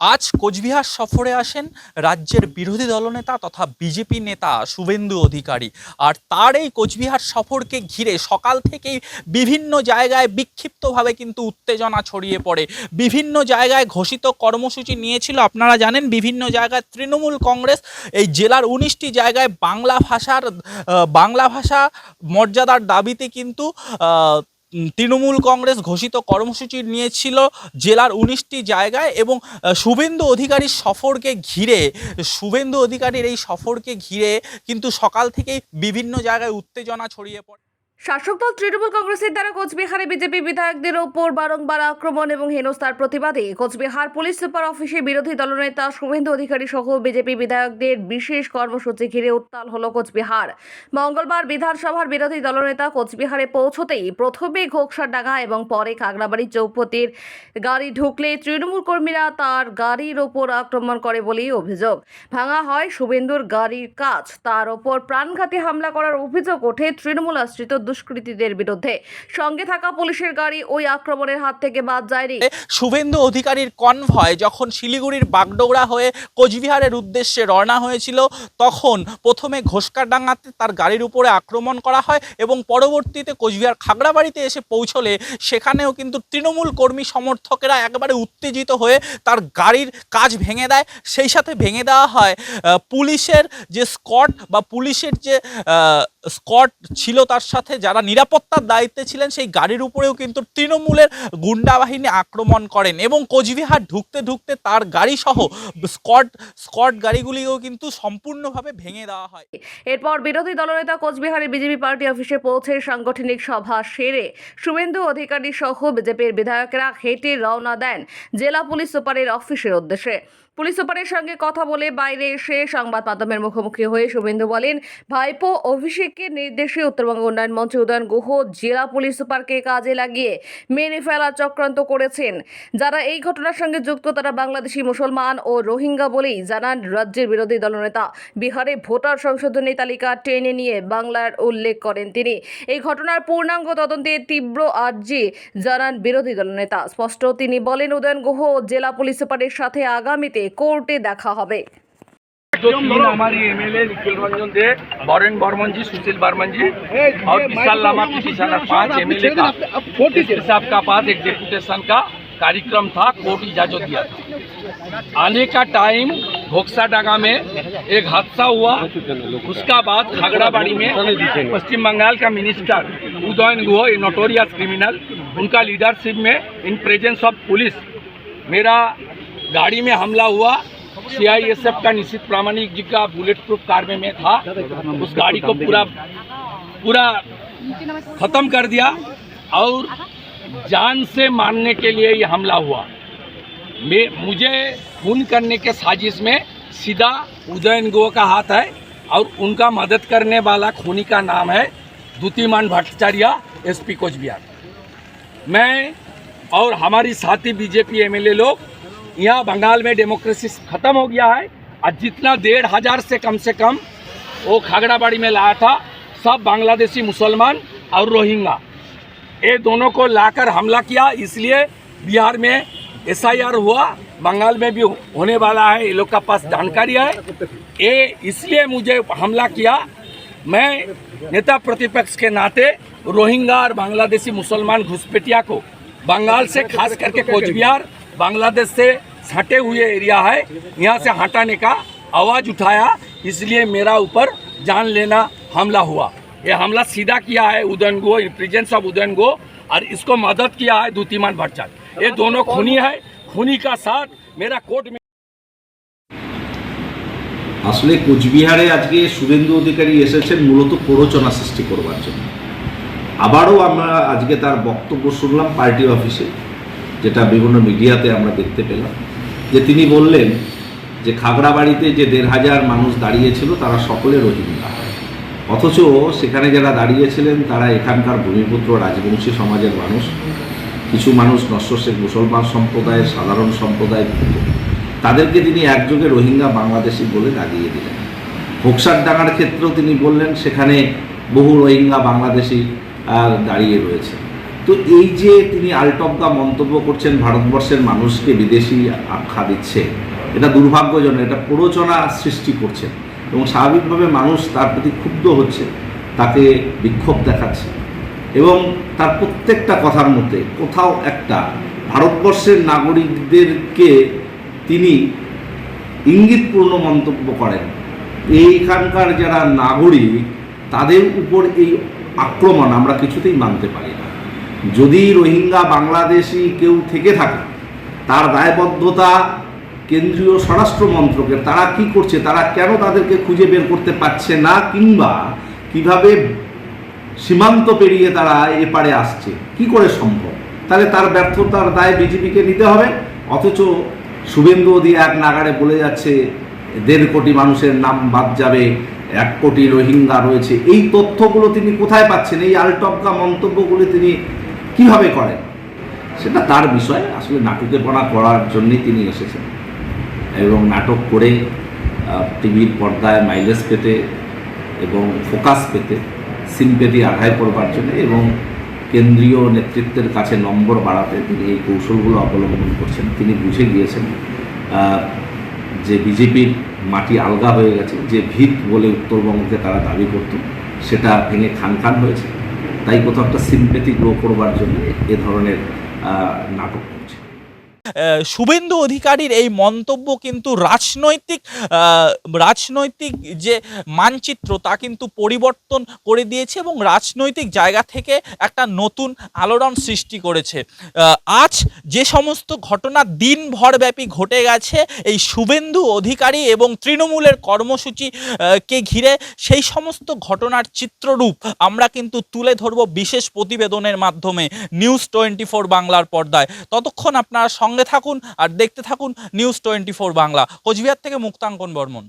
আজ কোচবিহার সফরে আসেন রাজ্যের বিরোধী দলনেতা তথা বিজেপি নেতা শুভেন্দু অধিকারী। আর তার এই কোচবিহার সফরকে ঘিরে সকাল থেকেই বিভিন্ন জায়গায় বিক্ষিপ্তভাবে কিন্তু উত্তেজনা ছড়িয়ে পড়ে। বিভিন্ন জায়গায় ঘোষিত কর্মসূচি নিয়েছিল, আপনারা জানেন, বিভিন্ন জায়গায় তৃণমূল কংগ্রেস, এই জেলার উনিশটি জায়গায় বাংলা ভাষার বাংলা ভাষা মর্যাদার দাবিতে কিন্তু তৃণমূল কংগ্রেস ঘোষিত কর্মসূচি নিয়েছিল জেলার উনিশটি জায়গায় এবং শুভেন্দু অধিকারীর সফরকে ঘিরে, শুভেন্দু অধিকারীর এই সফরকে ঘিরে কিন্তু সকাল থেকেই বিভিন্ন জায়গায় উত্তেজনা ছড়িয়ে পড়ে। শাসক দল তৃণমূল কংগ্রেসের দ্বারা কোচবিহারে বিজেপি বিধায়কদের ওপর বারংবার আক্রমণ এবং হেনস্থার প্রতিবাদে কোচবিহার পুলিশ সুপার অফিসে বিরোধী দলনেতা শুভেন্দু অধিকারী সহ বিজেপি বিধায়কদের বিশেষ কর্মসূচি ঘিরে উত্তাল হল কোচবিহার। মঙ্গলবার বিধানসভার বিরোধী দলনেতা কোচবিহারে পৌঁছতেই প্রথমে ঘোকসাডাঙ্গা এবং পরে খাগড়াবাড়ি চৌপতির গাড়ি ঢুকলে তৃণমূল কর্মীরা তার গাড়ির ওপর আক্রমণ করে বলেই অভিযোগ। ভাঙা হয় শুভেন্দুর গাড়ির কাজ। তার ওপর প্রাণঘাতী হামলা করার অভিযোগ ওঠে তৃণমূল আশ্রিত দুষ্কৃতীদের বিরুদ্ধে। সঙ্গে থাকা পুলিশের গাড়ি ওই আক্রমণের হাত থেকে বাদ যায়নি। শুভেন্দু অধিকারীর কনভয় যখন শিলিগুড়ির বাগডোগরা হয়ে কোচবিহারের উদ্দেশ্যে রওনা হয়েছিল, তখন প্রথমে ঘোষকারডাঙ্গাতে তার গাড়ির উপরে আক্রমণ করা হয় এবং পরবর্তীতে কোচবিহার খাগড়াবাড়িতে এসে পৌঁছলে সেখানেও কিন্তু তৃণমূল কর্মী সমর্থকেরা একবারে উত্তেজিত হয়ে তার গাড়ির কাজ ভেঙে দেয়। সেই সাথে ভেঙে দেওয়া হয় পুলিশের যে স্কট বা পুলিশের যে স্কট ছিল তার সাথে যারা নিরাপত্তার দায়িত্বে ছিলেন, সেই গাড়ির উপরেও কিন্তু তৃণমূলের গুন্ডা বাহিনী আক্রমণ করেন এবং কোচবিহার ঢুকতে ঢুকতে তার গাড়ি সহ স্কট স্কট গাড়িগুলিও কিন্তু সম্পূর্ণভাবে ভেঙে দেওয়া হয়। এরপর বিরোধী দলনেতা কোচবিহারে বিজেপি পার্টি অফিসে পৌঁছে সাংগঠনিক সভা সেরে শুভেন্দু অধিকারী সহ বিজেপির বিধায়করা হেঁটে রওনা দেন জেলা পুলিশ সুপারের অফিসের উদ্দেশ্যে। পুলিশ সুপারের সঙ্গে কথা বলে বাইরে এসে সংবাদ মাধ্যমের মুখোমুখি হয়ে শুভেন্দু বলেন, ভাইপো অভিষেকের নির্দেশে উত্তরবঙ্গ উন্নয়ন মঞ্চ উদয়ন গুহ জেলা পুলিশ সুপারকে কাজে লাগিয়ে মেনে ফেলার চক্রান্ত করেছেন। যারা এই ঘটনার সঙ্গে যুক্ত তারা বাংলাদেশি মুসলমান ও রোহিঙ্গা বলেই জানান রাজ্যের বিরোধী দলনেতা। বিহারে ভোটার সংশোধনী তালিকা টেনে নিয়ে বাংলার উল্লেখ করেন তিনি। এই ঘটনার পূর্ণাঙ্গ তদন্তে তীব্র আর্জি জানান বিরোধী দলনেতা। স্পষ্ট তিনি বলেন, উদয়ন গুহ জেলা পুলিশ সুপারের সাথে আগামীতে কোর্টে দেখা হবে जो तीन हमारी एमएलए निखिल रंजन दे बरेन बर्मन जी सुशील बर्मन जी और विशाल लामा पिटिशनर पांच एमएलए का एसपी साहब का पास एक डेपुटेशन का कार्यक्रम था कोर्ट इजाजत दिया था आने का टाइम घोक्सा डांगा में एक हादसा हुआ उसका बाद खागड़ाबाड़ी में पश्चिम बंगाल का minister Udayan Guha a notorious criminal उनका लीडरशिप में इन प्रेजेंस ऑफ पुलिस मेरा गाड़ी में हमला हुआ। सीआईएसएफ का निश्चित प्रामाणिक जी का बुलेट प्रूफ कार में मैं था। उस गाड़ी को पूरा पूरा खत्म कर दिया और जान से मारने के लिए ये हमला हुआ। मैं मुझे खून करने के साजिश में सीधा उदयन गो का हाथ है और उनका मदद करने वाला खूनी का नाम है द्युतिमान भट्टाचार्य, एसपी कोच बिहार मैं और हमारी साथी बीजेपी एमएलए लोग यहाँ बंगाल में डेमोक्रेसी खत्म हो गया है। और जितना डेढ़ हज़ार से कम से कम वो खागड़ाबाड़ी में लाया था, सब बांग्लादेशी मुसलमान और रोहिंगा ये दोनों को लाकर हमला किया, इसलिए बिहार में एसआईआर हुआ, बंगाल में भी होने वाला है, ये लोग का पास जानकारी है। ये इसलिए मुझे हमला किया, मैं नेता प्रतिपक्ष के नाते रोहिंगा और बांग्लादेशी मुसलमान घुसपैठिया को बंगाल से खास करके कोचबिहार, बांग्लादेश से सटे हुए एरिया है यहाँ से हटाने का आवाज़ उठाया इसलिए मेरा ऊपर जान लेना हमला हुआ ये हमला सीधा किया है उदयन गो प्रेजेंस ऑफ उदयन गो और इसको मदद किया है द्युतिमान भट्टाचार्य ये दोनों खूनी है खूनी का साथ मेरा कोर्ट में আসলে কোচবিহারে আজকে শুভেন্দু অধিকারী এসেছেন মূলত প্ররোচনা সৃষ্টি করবার জন্য আবারও আমরা আজকে তার বক্তব্য শুনলাম পার্টি অফিসে যেটা বিভিন্ন মিডিয়াতে আমরা দেখতে পেলাম, যে তিনি বললেন যে খাগড়াবাড়িতে যে দেড় হাজার মানুষ দাঁড়িয়েছিল, তারা সকলে রোহিঙ্গা। অথচ সেখানে যারা দাঁড়িয়েছিলেন, তারা এখানকার ভূমিপুত্র, রাজবংশী সমাজের মানুষ। কিছু মানুষ শেখ মুসলমান সম্প্রদায়ের সাধারণ সম্প্রদায়ের তাদেরকে তিনি একযোগে রোহিঙ্গা বাংলাদেশি বলে দাগিয়ে দিলেন। হোকসার ডাঙার ক্ষেত্রেও তিনি বললেন, সেখানে বহু রোহিঙ্গা বাংলাদেশি দাঁড়িয়ে রয়েছে। তো এই যে তিনি আলটপকা মন্তব্য করছেন ভারতবর্ষের মানুষকে বিদেশি আখ্যা দিচ্ছে, এটা দুর্ভাগ্যজনক, এটা প্ররোচনা সৃষ্টি করছে এবং স্বাভাবিকভাবে মানুষ তার প্রতি ক্ষুব্ধ হচ্ছে, তাকে বিক্ষোভ দেখাচ্ছে। এবং তার প্রত্যেকটা কথার মধ্যে কোথাও একটা ভারতবর্ষের নাগরিকদেরকে তিনি ইঙ্গিতপূর্ণ মন্তব্য করেন। এইখানকার যারা নাগরিক, তাদের উপর এই আক্রমণ আমরা কিছুতেই মানতে পারি না। যদি রোহিঙ্গা বাংলাদেশি কেউ থেকে থাকে, তার দায়বদ্ধতা কেন্দ্রীয় স্বরাষ্ট্র মন্ত্রকের, তারা কি করছে, তারা কেন তাদেরকে খুঁজে বের করতে পারছে না, কিংবা কীভাবে সীমান্ত পেরিয়ে তারা এপারে আসছে, কি করে সম্ভব? তাহলে তার ব্যর্থতার দায় বিজেপিকে নিতে হবে, অথচ শুভেন্দু অধি এক নাগারে বলে যাচ্ছে, দেড় কোটি মানুষের নাম বাদ যাবে, এক কোটি রোহিঙ্গা রয়েছে। এই তথ্যগুলো তিনি কোথায় পাচ্ছেন? এই আলটপকা মন্তব্যগুলি তিনি কীভাবে করেন? সেটা তার বিষয়। আসলে নাটকেপনা করার জন্যই তিনি এসেছেন। এবং নাটক করে টিভির পর্দায় মাইলেজ পেতে এবং ফোকাস পেতে সিম্পেতি আদায় করবার জন্য এবং কেন্দ্রীয় নেতৃত্বের কাছে নম্বর বাড়াতে তিনি এই কৌশলগুলো অবলম্বন করছেন। তিনি বুঝে গিয়েছেন যে বিজেপির মাটি আলগা হয়ে গেছে, যে ভিত বলে উত্তরবঙ্গকে তারা দাবি করত, সেটা ভেঙে খান খান হয়েছে। তাই কোথাও একটা সিম্পেথি গ্রো করবার জন্য এ ধরনের নাটক। শুভেন্দু অধিকারীর এই মন্তব্য কিন্তু রাজনৈতিক রাজনৈতিক যে মানচিত্র তা কিন্তু পরিবর্তন করে দিয়েছে এবং রাজনৈতিক জায়গা থেকে একটা নতুন আলোড়ন সৃষ্টি করেছে। আজ যে সমস্ত ঘটনা দিনভরব্যাপী ঘটে গেছে, এই শুভেন্দু অধিকারী এবং তৃণমূলের কর্মসূচি কে ঘিরে সেই সমস্ত ঘটনার চিত্ররূপ আমরা কিন্তু তুলে ধরব বিশেষ প্রতিবেদনের মাধ্যমে, নিউজ টোয়েন্টি ফোর বাংলার পর্দায়। ততক্ষণ আপনারা সঙ্গে থাকুন আর দেখতে থাকুন news twenty four Bangla Coochbehar থেকে মুক্তাঙ্কন বর্মন।